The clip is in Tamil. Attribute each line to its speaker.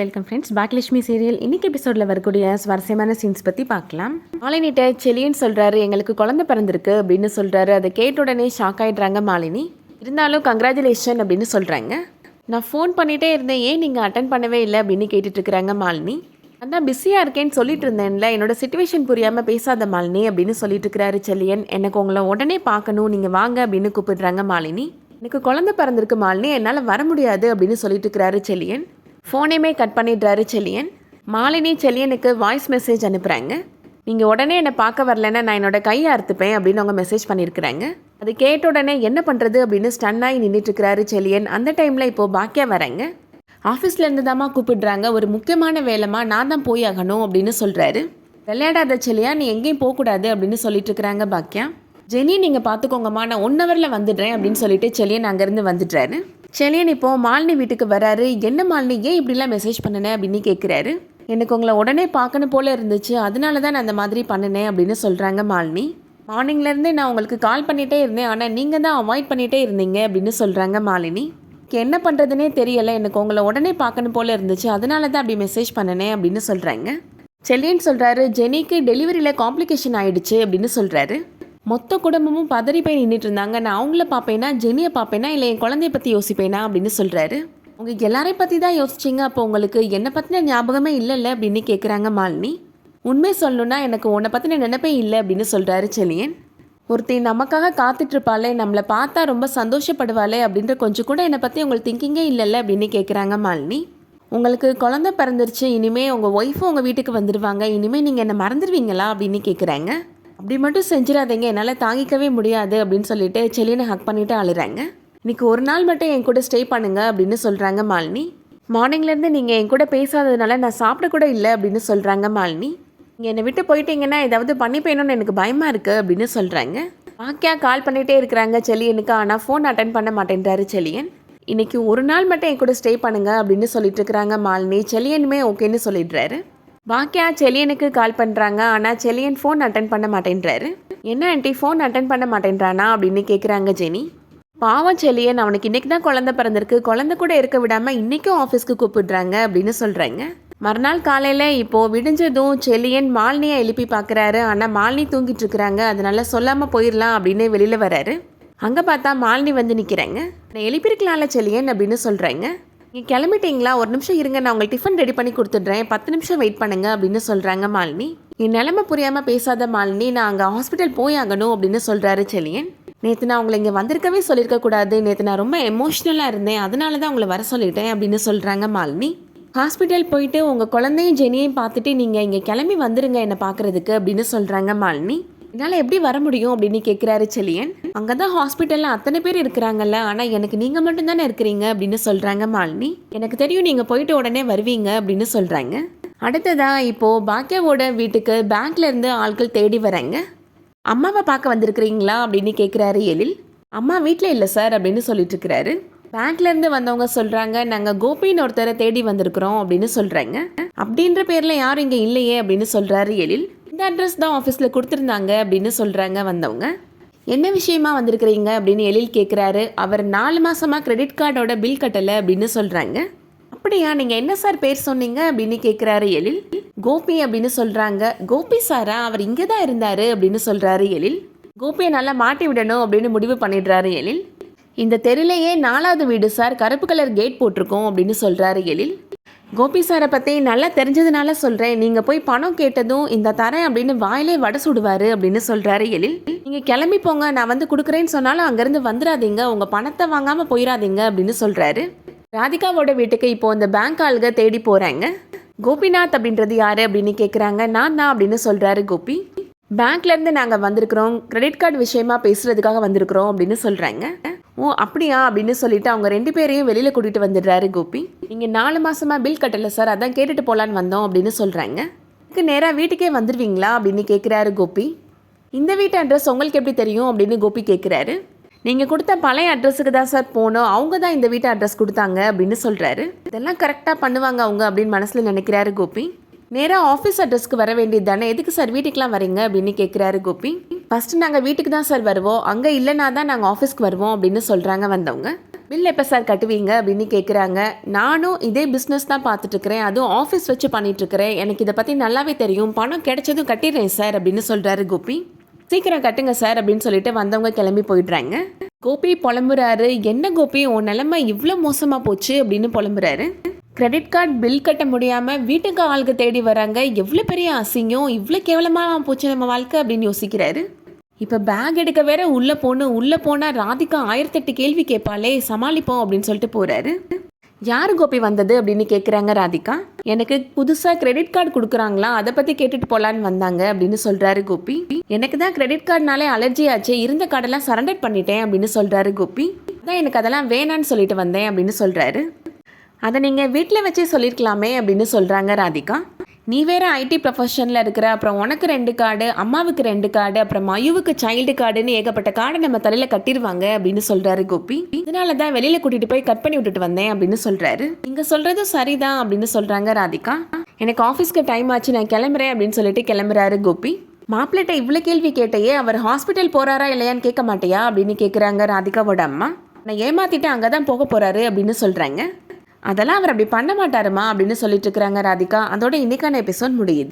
Speaker 1: வெல்கம் ஃப்ரெண்ட்ஸ் பாக்கியலட்சுமி சீரியல் இன்னைக்கு எபிசோடில் வரக்கூடிய சுவாரஸ்யமான சீன்ஸ் பற்றி பார்க்கலாம். மாலினிட்ட செலின்னு சொல்கிறாரு எங்களுக்கு குழந்தை பிறந்திருக்கு அப்படின்னு சொல்கிறாரு அதை கேட்ட உடனே ஷாக் ஆகிடுறாங்க மாலினி. இருந்தாலும் கங்க்ராச்சுலேஷன் அப்படின்னு சொல்கிறாங்க நான் ஃபோன் பண்ணிகிட்டே இருந்தேன். ஏன் நீங்கள் அட்டன் பண்ணவே இல்லை அப்படின்னு கேட்டுட்டு இருக்கிறாங்க மாலினி. அதான் பிஸியாக இருக்கேன்னு சொல்லிட்டு இருந்தேன்ல. என்னோட சுச்சுவேஷன் புரியாமல் பேசாத மாலினி அப்படின்னு சொல்லிட்டு இருக்கிறாரு செல்லியன் எனக்கு உங்களை உடனே பார்க்கணும். நீங்கள் வாங்க அப்படின்னு கூப்பிடுறாங்க மாலினி. எனக்கு குழந்தை பிறந்திருக்கு மாலினி. என்னால் வர முடியாது அப்படின்னு சொல்லிட்டு இருக்கிறாரு செல்லியன் ஃபோனையுமே கட் பண்ணிடுறாரு செலியன். மாலினி செலியனுக்கு வாய்ஸ் மெசேஜ் அனுப்புகிறாங்க நீங்கள் உடனே என்னை பார்க்க வரலன்னா நான் என்னோட கையை அறுத்துப்பேன் அப்படின்னு அவங்க மெசேஜ் பண்ணியிருக்கிறாங்க. அது கேட்ட உடனே என்ன பண்ணுறது அப்படின்னு ஸ்டன்னாகி நின்றுட்டுருக்கிறாரு செலியன். அந்த டைமில் இப்போது பாக்கியா வராங்க. ஆஃபீஸ்லேருந்து தாம்மா கூப்பிடுறாங்க. ஒரு முக்கியமான வேலைமா நான் தான் போய் ஆகணும் அப்படின்னு சொல்கிறாரு விளையாடாத செலியா நீ எங்கேயும் போகக்கூடாது அப்படின்னு சொல்லிட்டு இருக்கிறாங்க பாக்கியா. ஜெனி நீங்கள் பார்த்துக்கோங்கம்மா நான் ஒன் ஹவரில் வந்துடுறேன் அப்படின்னு சொல்லிட்டு செலியன் அங்கேருந்து வந்துடுறாரு. செல்லியன் இப்போது மாலினி வீட்டுக்கு வராரு. என்ன மாலினி ஏன் இப்படிலாம் மெசேஜ் பண்ணினேன் அப்படின்னு கேட்குறாரு எனக்கு உங்களை உடனே பார்க்கணும் போல இருந்துச்சு. அதனால தான் நான் அந்த மாதிரி பண்ணினேன் அப்படின்னு சொல்கிறாங்க மாலினி. மார்னிங்லேருந்தே நான் உங்களுக்கு கால் பண்ணிகிட்டே இருந்தேன். ஆனால் நீங்கள் தான் அவாய்ட் பண்ணிகிட்டே இருந்தீங்க அப்படின்னு சொல்கிறாங்க மாலினி. என்ன பண்ணுறதுனே தெரியலை. எனக்கு உங்களை உடனே பார்க்கணும் போல இருந்துச்சு. அதனால தான் அப்படி மெசேஜ் பண்ணினேன் அப்படின்னு சொல்கிறாங்க செல்லியன் சொல்கிறாரு ஜெனிக்கு டெலிவரியில் காம்ப்ளிகேஷன் ஆகிடுச்சு அப்படின்னு சொல்கிறாரு மொத்த குடும்பமும் பதறி போய் நின்றுட்டு இருந்தாங்க நான் அவங்கள பார்ப்பேனா ஜெனியை பார்ப்பேனா இல்லை என் குழந்தைய பற்றி யோசிப்பேனா அப்படின்னு சொல்கிறாரு உங்கள் எல்லாரையும் பற்றி தான் யோசிச்சிங்க அப்போ உங்களுக்கு என்னை பற்றின ஞாபகமே இல்லைல்ல அப்படின்னு கேட்குறாங்க மாலினி. உண்மை சொல்லணுன்னா எனக்கு உன்னை பற்றின நினைப்பே இல்லை அப்படின்னு சொல்கிறாரு செலியன். ஒருத்தி நமக்காக காத்துட்ருப்பாளே நம்மளை பார்த்தா ரொம்ப சந்தோஷப்படுவாளே அப்படின்ற கொஞ்சம் கூட என்னை பற்றி உங்களுக்கு திங்கிங்கே இல்லைல்ல அப்படின்னு கேட்குறாங்க மாலினி. உங்களுக்கு குழந்தை பிறந்துருச்சு இனிமேல் உங்கள் ஒய்ஃபும் உங்கள் வீட்டுக்கு வந்துடுவாங்க இனிமேல் நீங்கள் என்னை மறந்துடுவீங்களா அப்படின்னு கேட்குறாங்க அப்படி மட்டும் செஞ்சிடாதீங்க. என்னால் தாங்கிக்கவே முடியாது அப்படின்னு சொல்லிட்டு செல்லினை ஹக் பண்ணிட்டு அழுறாங்க. இன்னைக்கு ஒரு நாள் மட்டும் என் கூட ஸ்டே பண்ணுங்க அப்படின்னு சொல்கிறாங்க மாலினி. மார்னிங்லேருந்து நீங்கள் என் கூட பேசாததுனால நான் சாப்பிட கூட இல்லை அப்படின்னு சொல்கிறாங்க மாலினி. நீங்கள் என்னை விட்டு போயிட்டீங்கன்னா ஏதாவது பண்ணி போயணும்னு எனக்கு பயமாக இருக்குது அப்படின்னு சொல்கிறாங்க பாக்கியா கால் பண்ணிகிட்டே இருக்கிறாங்க. செலியனுக்கு ஆனால் ஃபோன் அட்டன் பண்ண மாட்டேன்றாரு செலியன். இன்னைக்கு ஒரு நாள் மட்டும் என் கூட ஸ்டே பண்ணுங்க அப்படின்னு சொல்லிட்டு இருக்கிறாங்க மாலினி. செலியனுமே ஓகேன்னு சொல்லிடுறாரு. பாக்கியா செலியனுக்கு கால் பண்ணுறாங்க ஆனால் செலியன் ஃபோன் அட்டன் பண்ண மாட்டேன்றாரு. என்ன ஆண்டி ஃபோன் அட்டன் பண்ண மாட்டேன்றானா அப்படின்னு கேட்குறாங்க ஜெனி. பாவம் செலியன் அவனுக்கு இன்றைக்கி தான் குழந்தை பிறந்திருக்கு. குழந்தை கூட இருக்க விடாமல் இன்றைக்கும் ஆஃபீஸ்க்கு கூப்பிடுறாங்க அப்படின்னு சொல்கிறாங்க மறுநாள் காலையில் இப்போது விடிஞ்சதும் செலியன் மாலினியை எழுப்பி பார்க்குறாரு ஆனால் மாலினி தூங்கிட்டு இருக்கிறாங்க. அதனால சொல்லாமல் போயிடலாம் அப்படின்னு வெளியில் வராரு அங்கே பார்த்தா மாலினி வந்து நிற்கிறாங்க நான் எழுப்பியிருக்கலாம்ல செலியன் அப்படின்னு சொல்கிறாங்க நீங்கள் கிளம்பிட்டீங்களா? ஒரு நிமிஷம் இருங்க நான் உங்களுக்கு டிஃபன் ரெடி பண்ணி கொடுத்துட்றேன். பத்து நிமிஷம் வெயிட் பண்ணுங்க அப்படின்னு சொல்கிறாங்க மாலினி. என் நிலமை புரியாமல் பேசாத மாலினி நான் அங்கே ஹாஸ்பிட்டல் போய் ஆகணும் அப்படின்னு சொல்கிறாரு செலியன். நேற்று நான் உங்களை இங்கே வந்திருக்கவே சொல்லியிருக்க கூடாது. நேற்று நான் ரொம்ப எமோஷ்னலாக இருந்தேன். அதனால தான் உங்களை வர சொல்லிட்டேன் அப்படின்னு சொல்கிறாங்க மாலினி. ஹாஸ்பிட்டல் போயிட்டு உங்கள் குழந்தையும் ஜெனியையும் பார்த்துட்டு நீங்கள் இங்கே கிளம்பி வந்துருங்க என்னை பார்க்குறதுக்கு அப்படின்னு சொல்கிறாங்க மாலினி. என்னால் எப்படி வர முடியும் அப்படின்னு கேட்குறாரு செலியன். அங்கே தான் ஹாஸ்பிட்டலில் அத்தனை பேர் இருக்கிறாங்கல்ல ஆனால் எனக்கு நீங்கள் மட்டும்தானே இருக்கிறீங்க அப்படின்னு சொல்கிறாங்க மாலினி. எனக்கு தெரியும் நீங்கள் போயிட்டு உடனே வருவீங்க அப்படின்னு சொல்கிறாங்க அடுத்ததா இப்போது பாக்கியாவோட வீட்டுக்கு பேங்க்லேருந்து ஆட்கள் தேடி வராங்க. அம்மாவை பார்க்க வந்திருக்கிறீங்களா அப்படின்னு கேட்குறாரு எழில். அம்மா வீட்டில் இல்லை சார் அப்படின்னு சொல்லிட்டு இருக்கிறாரு பேங்க்லேருந்து வந்தவங்க சொல்கிறாங்க நாங்கள் கோபின்னு ஒருத்தரை தேடி வந்திருக்கிறோம் அப்படின்னு சொல்கிறாங்க அப்படின்ற பேரில் யாரும் இங்கே இல்லையே அப்படின்னு சொல்கிறாரு எழில். இந்த அட்ரஸ் தான் ஆஃபீஸில் கொடுத்துருந்தாங்க அப்படின்னு சொல்கிறாங்க வந்தவங்க. என்ன விஷயமா வந்திருக்கிறீங்க அப்படின்னு எழில் கேட்குறாரு அவர் நாலு மாதமாக கிரெடிட் கார்டோட பில் கட்டலை அப்படின்னு சொல்கிறாங்க அப்படியா நீங்கள் என்ன சார் பேர் சொன்னீங்க அப்படின்னு கேட்குறாரு எழில். கோபி அப்படின்னு சொல்கிறாங்க கோபி சாரா அவர் இங்கே தான் இருந்தார் அப்படின்னு சொல்கிறாரு எழில். கோபியை நல்லா மாட்டி விடணும் அப்படின்னு முடிவு பண்ணிடுறாரு எழில். இந்த தெருலையே நாலாவது வீடு சார் கருப்பு கலர் கேட் போட்டிருக்கோம் அப்படின்னு சொல்கிறாரு எழில். கோபி சாரை பற்றி நல்லா தெரிஞ்சதுனால சொல்கிறேன் நீங்கள் போய் பணம் கேட்டதும் இந்த தரேன் அப்படின்னு வாயிலே வடை சுடுவார் அப்படின்னு சொல்கிறாரு எழில். நீங்கள் கிளம்பி போங்க நான் வந்து கொடுக்குறேன்னு சொன்னாலும் அங்கேருந்து வந்துடாதீங்க உங்கள் பணத்தை வாங்காமல் போயிடாதீங்க அப்படின்னு சொல்கிறாரு ராதிகாவோட வீட்டுக்கு இப்போ இந்த பேங்க் ஆளுக தேடி போகிறாங்க கோபிநாத் அப்படின்றது யார் அப்படின்னு கேட்குறாங்க நான் தான் அப்படின்னு சொல்கிறாரு கோபி. பேங்க்லேருந்து நாங்கள் வந்திருக்கிறோம். கிரெடிட் கார்டு விஷயமா பேசுகிறதுக்காக வந்திருக்கிறோம் அப்படின்னு சொல்கிறாங்க ஓ அப்படியா? அப்படின்னு சொல்லிட்டு அவங்க ரெண்டு பேரையும் வெளியில் கூட்டிகிட்டு வந்துடுறாரு கோபி. நீங்கள் நாலு மாதமாக பில் கட்டலை சார் அதான் கேட்டுட்டு போகலான்னு வந்தோம் அப்படின்னு சொல்கிறாங்க இதுக்கு நேராக வீட்டுக்கே வந்துடுவீங்களா அப்படின்னு கேட்குறாரு கோபி. இந்த வீட்டு அட்ரஸ் உங்களுக்கு எப்படி தெரியும்? அப்படின்னு கோபி கேட்குறாரு நீங்கள் கொடுத்த பழைய அட்ரஸுக்கு தான் சார் போனோம். அவங்க தான் இந்த வீட்டு அட்ரஸ் கொடுத்தாங்க அப்படின்னு சொல்கிறாரு இதெல்லாம் கரெக்டாக பண்ணுவாங்க அவங்க அப்படின்னு மனசில் நினைக்கிறாரு கோபி. நேராக ஆஃபீஸ் அட்ரஸ்க்கு வர வேண்டியது தானே எதுக்கு சார் வீட்டுக்கெலாம் வரீங்க அப்படின்னு கேட்குறாரு கோபி. ஃபஸ்ட்டு நாங்கள் வீட்டுக்கு தான் சார் வருவோம். அங்கே இல்லைனா தான் நாங்கள் ஆஃபீஸ்க்கு வருவோம் அப்படின்னு சொல்கிறாங்க வந்தவங்க. பில் எப்போ சார் கட்டுவீங்க அப்படின்னு கேட்குறாங்க நானும் இதே பிஸ்னஸ் தான் பார்த்துட்ருக்கிறேன் அதுவும் ஆஃபீஸ் வச்சு பண்ணிகிட்ருக்கிறேன் எனக்கு இதை பற்றி நல்லாவே தெரியும். பணம் கிடைச்சதும் கட்டிடுறேன் சார் அப்படின்னு சொல்கிறாரு கோபி. சீக்கிரம் கட்டுங்க சார் அப்படின்னு சொல்லிட்டு வந்தவங்க கிளம்பி போயிடுறாங்க. கோபி புலம்புறாரு. என்ன கோபி? உன் நிலமை இவ்வளோ மோசமாக போச்சு அப்படின்னு புலம்புறாரு. கிரெடிட் கார்டு பில் கட்ட முடியாமல் வீட்டுக்கு ஆளுக்கு தேடி வராங்க எவ்வளோ பெரிய அசிங்கம். இவ்வளோ கேவலமாக போச்சு நம்ம வாழ்க்கை அப்படின்னு யோசிக்கிறாரு. இப்போ பேக் எடுக்க வேற உள்ளே போகணும் உள்ளே போனால் ராதிகா ஆயிரத்தெட்டு கேள்வி கேட்பாளே சமாளிப்போம் அப்படின்னு சொல்லிட்டு போகிறாரு யார் கோபி வந்தது அப்படின்னு கேட்குறாங்க ராதிகா. எனக்கு புதுசாக கிரெடிட் கார்டு கொடுக்குறாங்களா? அதை பற்றி கேட்டுட்டு போகலான்னு வந்தாங்க அப்படின்னு சொல்கிறாரு கோபி. எனக்கு தான் கிரெடிட் கார்டுனாலே அலர்ஜி ஆச்சு. இருந்த கார்டெல்லாம் சரண்டர் பண்ணிட்டேன் அப்படின்னு சொல்கிறாரு கோபி. தான் எனக்கு அதெல்லாம் வேணான்னு சொல்லிட்டு வந்தேன் அப்படின்னு சொல்கிறாரு அதை நீங்கள் வீட்டில் வச்சே சொல்லியிருக்கலாமே அப்படின்னு சொல்கிறாங்க ராதிகா. நீ வேற ஐடி ப்ரொஃபஷனில் இருக்கிற அப்புறம் உனக்கு ரெண்டு கார்டு அம்மாவுக்கு ரெண்டு கார்டு அப்புறம் மயுவுக்கு சைல்டு கார்டுன்னு ஏகப்பட்ட கார்டை நம்ம தலையில் கட்டிடுவாங்க அப்படின்னு சொல்கிறாரு கோபி. இதனால தான் வெளியில் கூட்டிகிட்டு போய் கட் பண்ணி விட்டுட்டு வந்தேன் அப்படின்னு சொல்கிறாரு நீங்கள் சொல்கிறதும் சரிதான் அப்படின்னு சொல்கிறாங்க ராதிகா. எனக்கு ஆஃபீஸ்க்கு டைம் ஆச்சு நான் கிளம்புறேன் அப்படின்னு சொல்லிட்டு கிளம்புறாரு கோபி. மாப்பிள்ளைட்ட இவ்வளோ கேள்வி கேட்டையே அவர் ஹாஸ்பிட்டல் போகிறாரா இல்லையான்னு கேட்க மாட்டியா அப்படின்னு கேட்குறாங்க ராதிகாவோட அம்மா. நான் ஏமாத்திட்டு அங்கே தான் போக போகிறாரு அப்படின்னு சொல்கிறாங்க அதெல்லாம் அவர் அப்படி பண்ண மாட்டாருமா அப்படின்னு சொல்லிட்டு இருக்கிறாங்க ராதிகா. அதோட இன்னைக்கான எபிசோட் முடியுது.